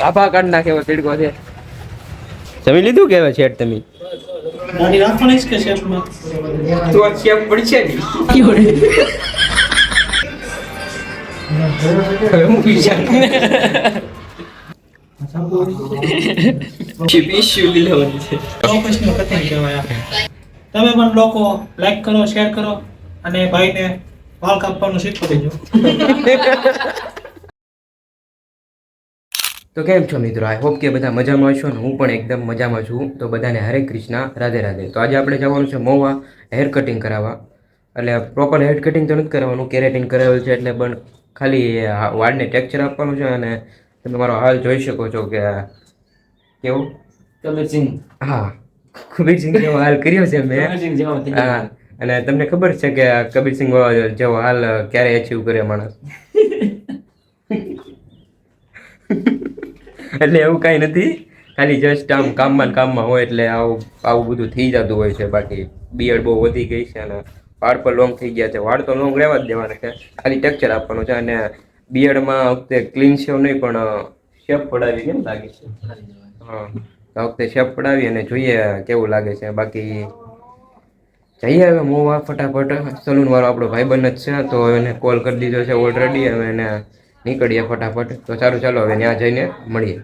કાફા કાઢ નાખે એવો તીડકો છે. જમી લીધું કેવા છે તમે? મારી રાખવાની છે કે શેપમાં તો કેમ પડશે. તમે પણ લોકો લાઈક કરો શેર કરો અને ભાઈને વાળ કાપવાનું શીખવી દેજો. તો કેમ છો મિત્રો? આઈ હોપ કે બધા મજામાં છો ને હું પણ એકદમ મજામાં છું. તો બધાને હરે કૃષ્ણ રાધે રાધે. તો આજે આપણે જવાનું છે મોવા હેર કટિંગ કરાવવા. એટલે પ્રોપર હેર કટિંગ તો નથી કરાવવાનું કેરેટિન કરાવેલું છે એટલે પણ ખાલી વાળને ટેક્ચર આપવાનું છે અને તમે મારો હાલ જોઈ શકો છો કે કેવું? કબીરસિંહ હા કબીરસિંહ જેવો હાલ કર્યો છે મેં. હા અને તમને ખબર છે કે કબીર કબીરસિંહ જેવો હાલ ક્યારે અચીવ કરે માણસ? એટલે એવું કાંઈ નથી. ખાલી જસ્ટ આમ કામમાં કામમાં હોય એટલે આવું આવું બધું થઈ જતું હોય છે. બાકી બિયડ બહુ વધી ગઈ છે અને વાળ પર લોંગ થઈ ગયા છે. વાળ તો લોંગ રહેવા જ દેવાના છે. ખાલી ટેક્ચર આપવાનું છે અને બિયડમાં વખતે ક્લીન શેવ નહીં, પણ શેપ પડાવી કેમ લાગે છે? હા, આ વખતે શેપ પડાવી અને જોઈએ કેવું લાગે છે. બાકી જઈએ હવે મોવા ફટાફટ. સલૂન વાળો આપણો ભાઈબંધ જ છે, તો એને કોલ કરી દીધો છે ઓલરેડી હવે એને નીકળીએ ફટાફટ. તો સારું ચાલો હવે ત્યાં જઈને મળીએ.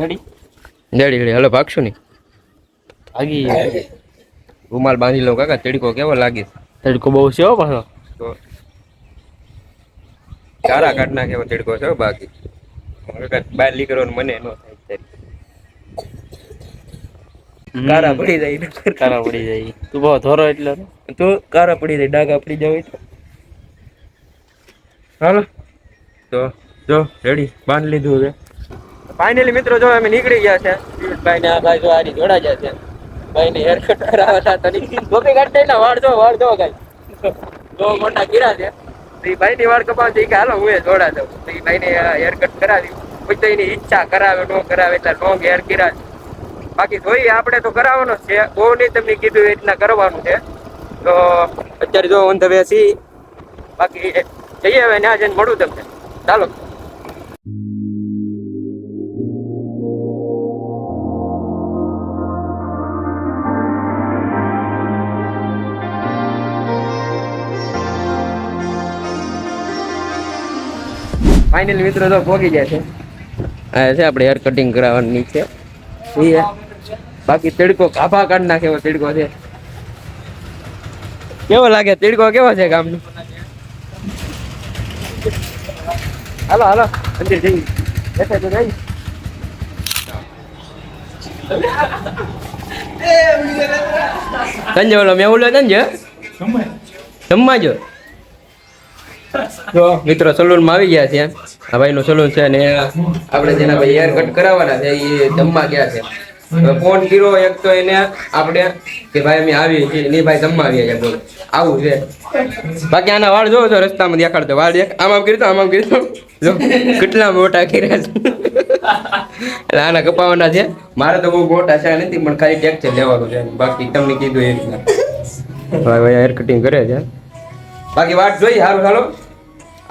રેડી? રેડી હલો ભાગશું ને. આગી રૂમાલ બાંધી લો કાકા. તડકો કેવો લાગે? તડકો બહુ છે પાછો. ચારા કાઢ નાખે એવો તડકો છે બાકી? કાંઈ બહાર નીકળો મને ન થાય કારા પડી જાય કારા પડી જાય. તું બહુ ધોરો એટલે? તો કારા પડી જાય ડાગા પડી જાય તો. હાલો. તો જો રેડી. બાંધ લીધું છે ફાઇનલી મિત્રો જો અમે નીકળી ગયા છે. ભાઈ ને આ ભાઈ જો આની જોડા જાય છે. ભાઈ ને હેર કટ કરાવવા હતા તની ગોપી કાઢતા ના વાળ જો વાળ જો ગાય. જો મોટા ગીરા છે. તો ભાઈ ની વાળ એ કે, હાલો, હું જોડા દઉં તો ભાઈ ને હેર કટ કરાવી. પછી તો એની ઈચ્છા કરાવે, ન કરાવે, એટલે લોંગ હેર કર્યા બાકી જોઈએ આપણે તો કરાવવાનો છે. બહુ નહીં તમને કીધું એ રીતના કરવાનું છે. તો અત્યારે જો ઓન ધ વે સી બાકી જઈએ હવે, ત્યાં જઈને મળું તમને. ચાલો. ફાઇનલ મિત્રો તો પહોંચી જાય છે. આ છે આપણે હેર કટિંગ કરાવવાની છે. બાકી તડકો કાફા કાઢ નાખે એવો તડકો છે. કેવો લાગે? તડકો કેવો છે ગામનો? હાલો હાલો. અંદર જઈ બેઠે તો જઈ સંજય ઓલો મેં ઓલો સંજય ગમે જમવા જો? જો મિત્રો સલૂનમાં આવી ગયા છે. આ ભાઈનું સલૂન છે ને આપણે જેના ભાઈ હેર કટ કરાવવાના છે એ જમવા ગયા છે. ફોન કર્યો એક તો એને આપણે કે ભાઈ અમે આવીએ છીએ. ને ભાઈ જમવા આવ્યા છે આવું છે. બાકી આના વાળ જોવો છો રસ્તામાં દેખાડતો વાળ દેખ. આમ આમ કર્યું તો આમ આમ કર્યું તો. જો, કેટલા મોટા કર્યા છે. એટલે આના કપાવાના છે. મારે તો બહુ મોટા છે નથી, પણ ખાલી ટેક્ચર લેવાનું છે. બાકી તમને કીધું એ રીતના. ભાઈ ભાઈ હેર કટિંગ કરે છે. બાકી વાત જોઈ સારું ચાલો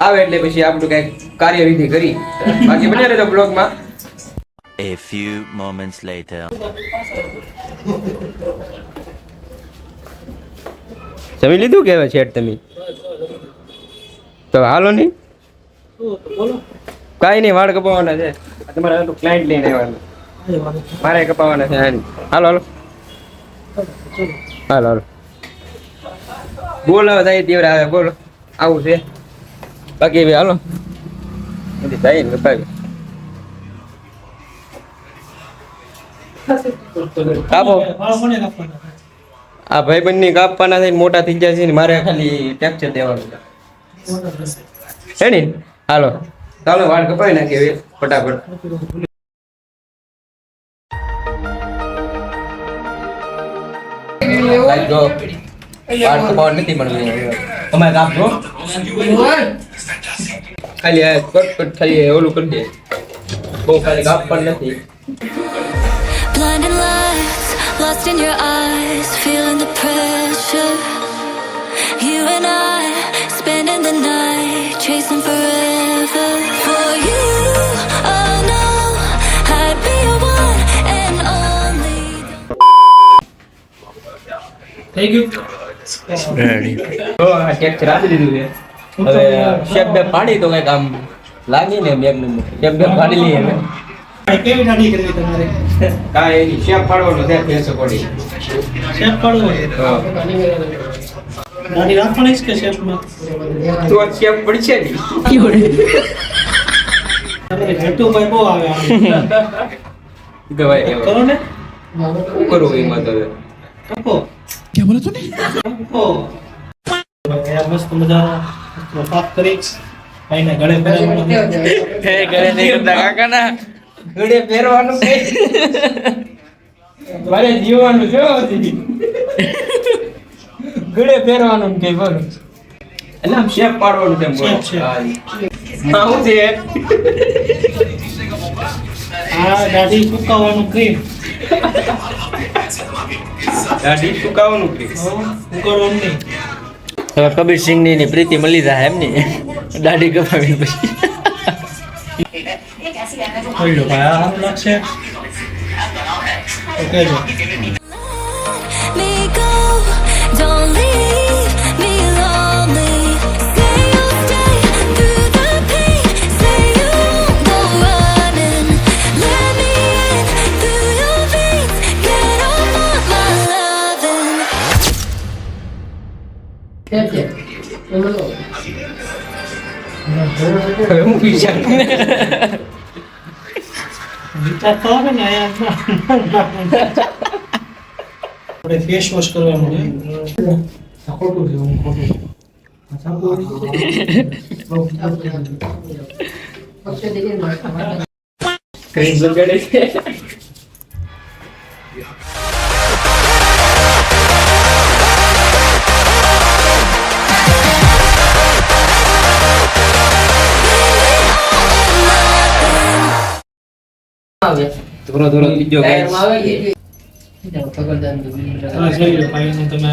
આવે એટલે પછી આપણું કંઈક કાર્યવિધિ કરી. બાકી બને રહેજો બ્લોગમાં. A few moments later. જમી લીધું કે છે તમે? તો હાલો નહીં? બોલો કાંઈ નહીં વાળ કપાવવાના છે. તમારે ક્લાયન્ટ લઈને આવવાનું. મારે કપાવવાના છે. હાલો હાલો. હાલો હાલો. બોલો થાય તેવડે આવે બોલો. આવું છે. બાકી હવે હાલો. થાય ને ભાઈ કાપો. આ ભાઈ બંને કાપવાના થઈને મોટા થઈ જાય છે ને મારે ખાલી ટેક્ચર દેવાનું છે. હે ને? હાલો. ચાલો વાળ કપાવી નાખીએ હવે ફટાફટ. Let's જો. વાળ પાવર નથી મળવી તમારે કાપજો ખાલી આ કટ કટ ખાલી ઓલું કરી દે બહુ ખાલી કાપવાનું નથી Blinding lights Lost in your eyes, feeling the pressure. You and I spending the night, chasing forever. For you, oh no, I'd be your one and only. Thank આ ટેક્ચર આપી દીધું છે હવે શેપ બે પાડી તો કંઈક આમ લાગી ને બેગ ને શેપ બે પાડી લઈએ હવે ભાઈ, કેવી દાઢી કરવી તમારે કાંઈ એની શેપ પાડવાનો છે ફેસ પડી શેપ પાડવો છે દાઢી રાખવાની છે કે શેપમાં તો શેપ પડશે ને તમારે જેઠુભાઈ બહુ આવે ભાઈ હવે કરો ને? શું કરવું એમાં તો હવે ટપો ટપો. યાર મસ્ત મજાનો સાફ કરી ભાઈને ગળે પહેરાવવાનો. હે ઘરે નહીં કરતા કાકા ના ઘડે પહેરવાનું કે મારે જીવવાનું છે ગળે પહેરવાનું કે બોલ એટલે આમ શેપ પાડવાનું તેમ. છે શેપ. હા. હા છે દાઢી સુકાવવાનું ક્રીમ દાઢી સુકાવાનું હું ઉકળવાનું નહીં હવે કબીર સિંહની પ્રીતિ મળી જાય એમ ની. દાઢી કપાવી પછી. ભાઈ આ લાગશે. અહીંયા આપણે ફેસ વોશ કરવાનું છે. ખોટું છે હું ખોટું ક્રીમ લગાડે છે થોડો થોડો બીજો. તમે જોઈ લો ભાઈને તમે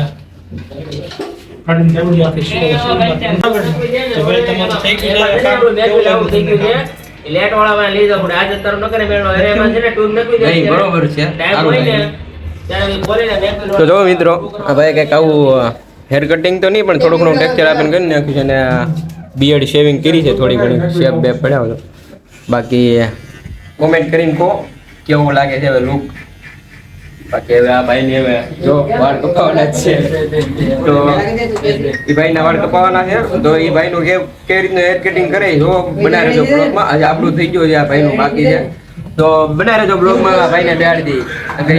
ફાડીને કેવડી શીરો છે. બરાબર ને? તો ભાઈ તમારું થઈ ગયું છે કામ? કેવું લાગ્યું તમને કામ? નહીં બરોબર છે સારું લાગ્યું. તો જો મિત્રો આ ભાઈ કંઈક આવું હેર કટિંગ તો નહીં પણ થોડું ઘણું ટેક્ચર આપીને કરી નાખ્યું છે અને બિયર્ડ શેવિંગ કરી છે થોડી ઘણી શેપ બેપ પડ્યા બાકી કોમેન્ટ કરીને કહો, કેવું લાગે છે હવે લુક બાકી હવે આ ભાઈને હવે જો વાળ કપાવાના છે. તો એ ભાઈના વાળ કપાવાના છે. તો એ ભાઈનું કે કેવી રીતનું હેર કટિંગ કરે જો બનાવી રહેજો બ્લોગમાં આજે આપણું થઈ ગયું છે આ ભાઈનું બાકી છે. તો બનાવી રહેજો બ્લોગમાં ભાઈને બેહાડી દઈ.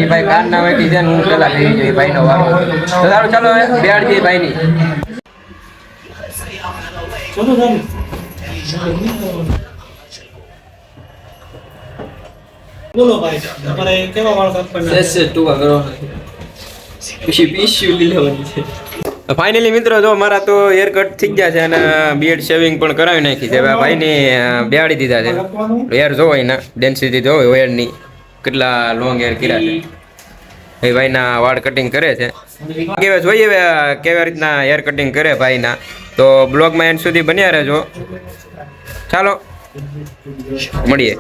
એ ભાઈ કાન ના વેઠી છે હું પેલા લઈ જઈ ભાઈનો વારો તો સારું, ચાલો હવે બેહાડી દઈએ ભાઈની. ચલો ચાલો. બોલો ભાઈ તમારે કેવા વાળ કાપવાના છે? ફાઇનલી મિત્રો જો મારા તો હેર કટ થઈ ગયા છે અને બીએડ શેવિંગ પણ કરાવી નાખી છે. ભાઈને બેહાડી દીધા છે. હેર જોવો એના ડેન્સિટી હોય હેરની કેટલા લોંગ હેર કર્યા છે. એ ભાઈના વાળ કટિંગ કરે છે. કેવા જોઈએ હવે કેવા રીતના હેર કટિંગ કરે ભાઈના. તો બ્લોગમાં એન્ડ સુધી બન્યા રહેજો. ચાલો મળીએ.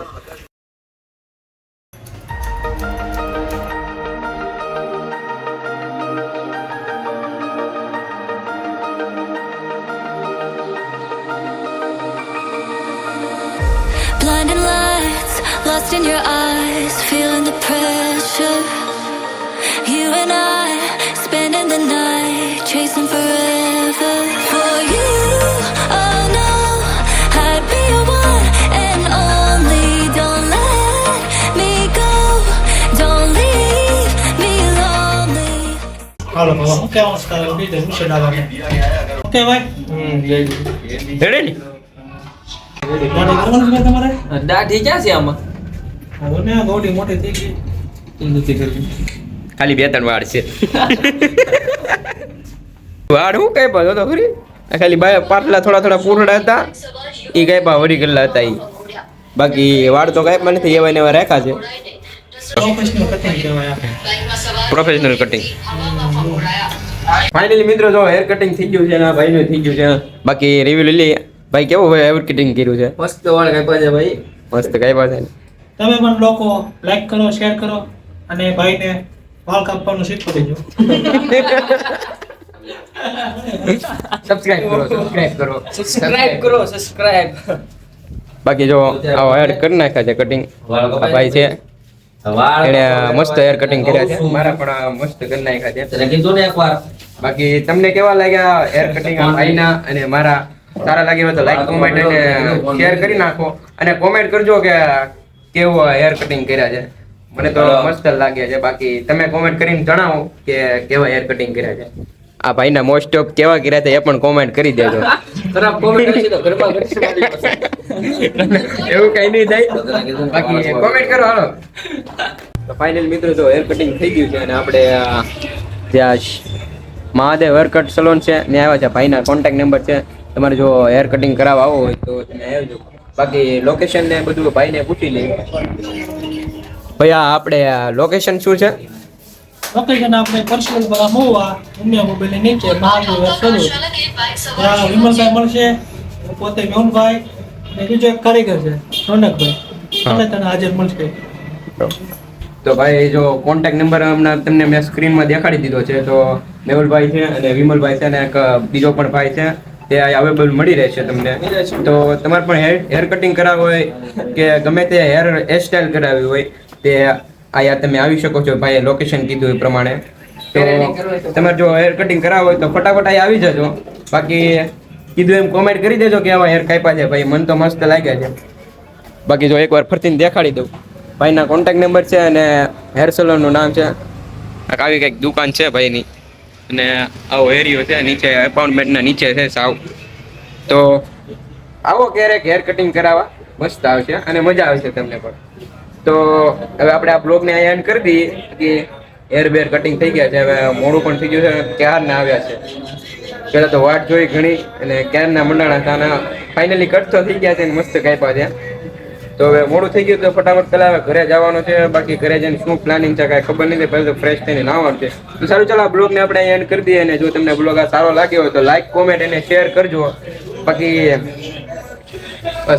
blinding lights, lost in your eyes, feeling the pressure. You and I, spending the night, chasing forever. For you, oh no, I'd be your one and only. Don't let me go, don't leave me lonely. Hello, okay, Oscar, I'm going to Okay, bye. Mm, yeah, yeah. ને ખાલી બે ત્રણ વાળ છે. વાળ હું કઈ પાછો ખરી? ખાલી બાય પાટલા થોડા થોડા પૂરડા હતા. એ કઈ પા વળી ગયેલા હતા એ બાકી વાળ તો કઈ નથી, એવા ને એવા રાખ્યા છે. પ્રોફેશનલ કટિંગ ફાઇનલી મિત્રો, જો હેર કટિંગ થઈ ગયું છે અને ભાઈનું થઈ ગયું છે. બાકી રિવ્યુ લઈ લઈએ. ભાઈ કેવું ભાઈ હેર કટિંગ કર્યું છે? મસ્ત વાળ કાપ્યા છે ભાઈ. મસ્ત કઈ પાસે તમે પણ લોકો લાઈક કરો શેર કરો અને ભાઈને વાળ કાપવાનું શીખવી દેજો. સબસ્ક્રાઇબ કરો સબસ્ક્રાઇબ કરો. સબસ્ક્રાઇબ કરો સબસ્ક્રાઇબ બાકી જો આ હેર કરી નાખ્યા છે કટિંગ આ ભાઈ છે. એને મસ્ત હેર કટિંગ કર્યા છે. મારા પણ આ મસ્ત કરી નાખ્યા છે. કીધું ને એકવાર. બાકી તમને કેવા લાગ્યા હેર કટિંગ આ ભાઈના અને મારા સારા લાગે હોય તો લાઈક કોમેન્ટ અને શેર કરી નાખો. અને કોમેન્ટ કરજો કે કેવું હેર કટિંગ કર્યા છે. મને તો મસ્ત લાગ્યા છે. બાકી તમે કોમેન્ટ કરીને જણાવો કે કેવા હેર કટિંગ કર્યા છે. આ ભાઈના મોસ્ટ ઓફ કેવા કર્યા છે એ પણ કોમેન્ટ કરી દેજો. ખરાબ કોમેન્ટ કરશે તો ઘરમાં કરશે એવું કઈ નહીં થાય. બાકી કોમેન્ટ કરો હાલો. તો ફાઇનલ મિત્રો તો હેર કટિંગ થઈ ગયું છે અને આપણે ત્યાં મહાદેવ હેર કટ સલોન છે. ને આવ્યા છે. ભાઈના કોન્ટેક્ટ નંબર છે. તમારે જો હેર કટિંગ કરાવવા આવો હોય તો તમે આવજો બાકી લોકેશન ને બધું ભાઈને પૂછી લે. ભાઈ આ આપણે લોકેશન શું છે? લોકેશન આપણે પર્સનલ બરા મોવા ઇન્ડિયા મોબાઈલ નીચે મહાદેવ સલૂન ત્યાં વિમલભાઈ મળશે પોતે મેહુલભાઈ ને બીજો એક કારીગર છે રોનકભાઈ. અને તને હાજર મળશે. તો ભાઈ જો કોન્ટેક્ટ નંબર હમણાં તમને મેં સ્ક્રીનમાં દેખાડી દીધો છે તો મેહુલભાઈ છે અને વિમલભાઈ છે અને એક બીજો પણ ભાઈ છે. તે અવેલેબલ મળી રહેશે તમને. તો તમારે પણ હેર હેર કટિંગ કરાવવું હોય કે ગમે તે હેર હેરસ્ટાઈલ કરાવવી હોય તે અહીંયા તમે આવી શકો છો. ભાઈએ લોકેશન કીધું એ પ્રમાણે. તો તમારે જો હેર કટિંગ કરાવવું હોય તો ફટાફટ અહીંયા આવી જજો. બાકી કીધું એમ કોમેન્ટ કરી દેજો કે આવા હેર કાપ્યા છે. ભાઈ મન તો મસ્ત લાગ્યા છે. બાકી જો એકવાર ફરતીને દેખાડી દઉં. ભાઈના કોન્ટેક્ટ નંબર છે અને હેર સલોનનું નામ છે. આવી કંઈક દુકાન છે ભાઈની. અને આવો એરિયો છે, નીચે એપાર્ટમેન્ટના નીચે છે સાવ. તો આવો ક્યારેક હેર કટિંગ કરાવવા. મસ્ત આવશે અને મજા આવશે તમને પણ. તો હવે આપણે આ બ્લોગને અહીંયા એન્ડ કરી દઈએ કે હેર બેર કટિંગ થઈ ગયા છે, હવે મોડું પણ થઈ ગયું છે ક્યારના આવ્યા છે. પહેલાં તો વાટ જોઈ ઘણી, અને ક્યારના મંડાણા હતા ફાઇનલી કટ તો થઈ ગયા છે, અને મસ્ત કાપ્યા છે. તો હવે મોડું થઈ ગયું તો ફટાફટ પેલા હવે ઘરે જવાનું છે. બાકી ઘરે જઈને શું પ્લાનિંગ છે કાંઈ ખબર નથી. પહેલાં તો ફ્રેશ થઈને નાવાનું છે. તો સારું, ચાલો આ બ્લોગને આપણે એન્ડ કરી દઈએ અને જો તમને બ્લોગ આ સારો લાગ્યો હોય તો લાઈક કોમેન્ટ અને શેર કરજો. બાકી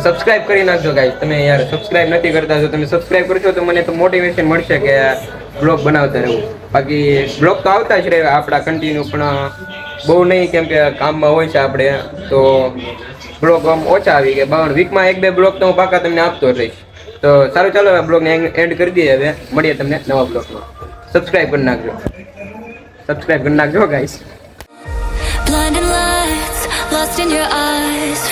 સબસ્ક્રાઇબ કરી નાખજો ગાઈસ તમે યાર સબસ્ક્રાઇબ નથી કરતા, જો તમે સબસ્ક્રાઇબ કરશો તો મને તો મોટિવેશન મળશે કે બ્લોગ બનાવતા રહેવું બાકી બ્લોગ તો આવતા જ રહે આપણા કન્ટિન્યુ પણ બહુ નહીં કેમ કે કામમાં હોય છે આપણે. તો બ્લોગ આમ ઓછા આવી ગયા. બાવન વીકમાં એક બે બ્લોગ તો હું પાકા તમને આપતો રહીશ. તો સારું ચાલો હવે બ્લોગને એન્ડ કરી દઈએ હવે. મળીએ તમને નવા બ્લોગમાં. સબસ્ક્રાઇબ કરી નાખજો. સબસ્ક્રાઇબ કરી નાખજો guys Blinding lights, lost in your eyes,